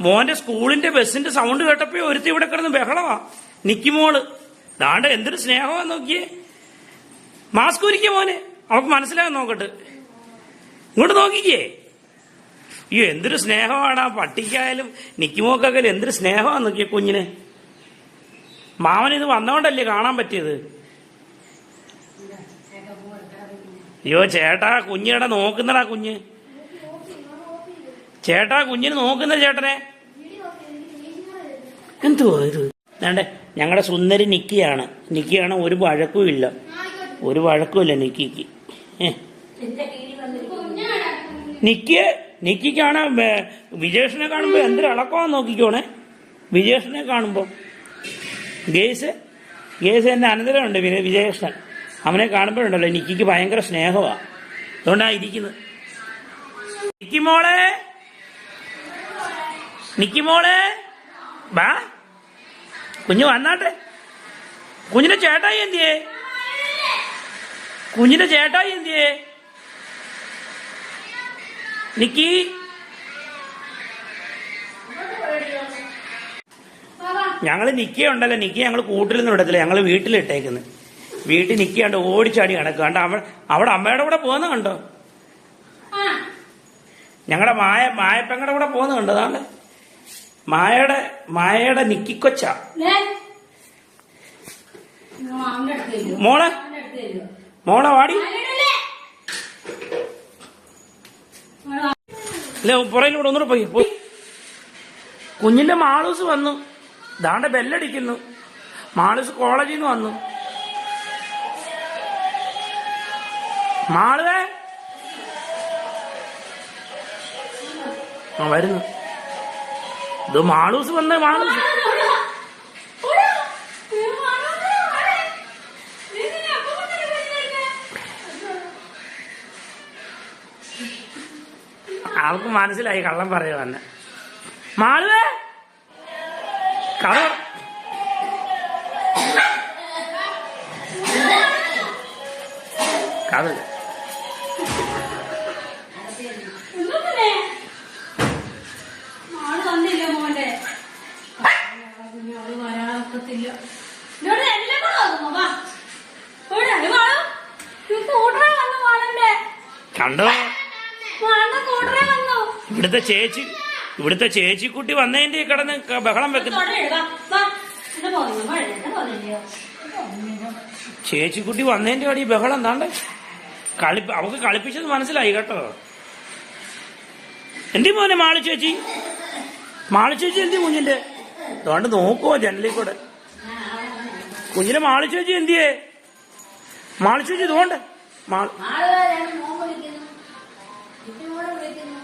മോന്റെ സ്കൂളിന്റെ ബസ്സിന്റെ സൗണ്ട് കേട്ടപ്പോ ഒരുത്തി ഇവിടെ കിടന്ന് ബഹളമാ നിക്കുമോൾ ദാണ്ട എന്തൊരു സ്നേഹമാ നോക്കിയേ. മാസ്ക് ഒരുക്കിയ മോനെ? അവക്ക് മനസ്സിലാകാൻ നോക്കട്ടെ? ഇങ്ങോട്ട് നോക്കിക്കേ. അയ്യോ എന്തൊരു സ്നേഹമാണ് ആ പട്ടിക്കായാലും നിക്കുമോക്കായാലും എന്തൊരു സ്നേഹമാ നോക്കിയ കുഞ്ഞിനെ. മാമൻ ഇത് വന്നോണ്ടല്ലേ കാണാൻ പറ്റിയത്? അയ്യോ ചേട്ടാ കുഞ്ഞിടെ നോക്കുന്നടാ കുഞ്ഞ്. ചേട്ടാ കുഞ്ഞിന് നോക്കുന്ന ചേട്ടനെ. എന്തുവാ ഇത്? വേണ്ടേ ഞങ്ങളുടെ സുന്ദരി നിക്കിയാണ്. നിക്കിയാണ് ഒരു വഴക്കും ഇല്ല. ഒരു വഴക്കും ഇല്ല നിക്കിക്ക്. നിക്കിയ നിക്കിക്കാണ് വിജേഷിനെ കാണുമ്പോ എന്തൊരു അളക്കോ നോക്കിക്കോണേ? വിജേഷിനെ കാണുമ്പോ. ഗേസ് ഗേസ് എന്റെ അനന്തരമുണ്ട് പിന്നെ വിജേഷൻ അവനെ കാണുമ്പോഴുണ്ടല്ലോ നിക്കിക്ക് ഭയങ്കര സ്നേഹമാ. അതുകൊണ്ടാ ഇരിക്കുന്നത് നിക്കിമോളെ? നിക്കിമോളെ? നിക്കി മോളെ ബാ. കുഞ്ഞു വന്നാട്ടെ. കുഞ്ഞിന്റെ ചേട്ടായി എന്തിയേ? കുഞ്ഞിന്റെ ചേട്ടായി എന്തിയേ? നിക്കി. ഞങ്ങൾ നിക്കിയുണ്ടല്ലോ നിക്കി ഞങ്ങൾ കൂട്ടിലൊന്നും ഇടത്തില്ല ഞങ്ങൾ വീട്ടിലിട്ടേക്കുന്നു. വീട്ടിൽ നിക്കിയാണ്ട് ഓടിച്ചാടി കിടക്കുക. കണ്ടോ? അവ അവിടെ അമ്മയുടെ കൂടെ പോകുന്ന കണ്ടോ? ഞങ്ങളുടെ മായ മായപ്പങ്ങളുടെ കൂടെ പോകുന്ന കണ്ടോ? അതാണ്ട്. മായയുടെ മായയുടെ നിക്കിക്കൊച്ച. മോളെ. മോളെ വാടി. അല്ല? പുറയിലൂടെ ഒന്നുകൂടെ പോയി പോയി. കുഞ്ഞിന്റെ മാളൂസ് വന്നു. ദാണ്ട ബെല്ലടിക്കുന്നു. മാളൂസ് കോളേജിൽ നിന്ന് വന്നു. മാളുവേ. ആ വരുന്നു. ഇത് മാളൂസ് വന്ന മാളൂസ്. ആൾക്ക് മനസ്സിലായി കള്ളം പറയുക തന്നെ. മാളുവേ. കഥ പറ- കണ്ടോ? ഇവിടുത്തെ ചേച്ചി ഇവിടുത്തെ ചേച്ചി ഇവിടുത്തെ ചേച്ചിക്കുട്ടി വന്നതിന്റെ കിടന്ന് ബഹളം വെക്കുന്നു ചേച്ചിക്കുട്ടി വന്നതിന്റെ അടി ബഹളം എന്താണ്ട്? കളി അവക്ക് കളിപ്പിച്ചത് മനസ്സിലായി കേട്ടോ. എന്തി മോനെ മാളി ചേച്ചി? മാളി ചേച്ചി എന്തി കുഞ്ഞിന്റെ? അതുകൊണ്ട് നോക്കുവോ ജനലിൽ കൂടെ. കുഞ്ഞിനെ മാളി ചേച്ചി എന്തിയേ? മാളി ചേച്ചി ഇതുകൊണ്ട് മാളി ആളുകാരാണ് മോൻ വിളിക്കുന്നു. വിളിക്കുന്നു.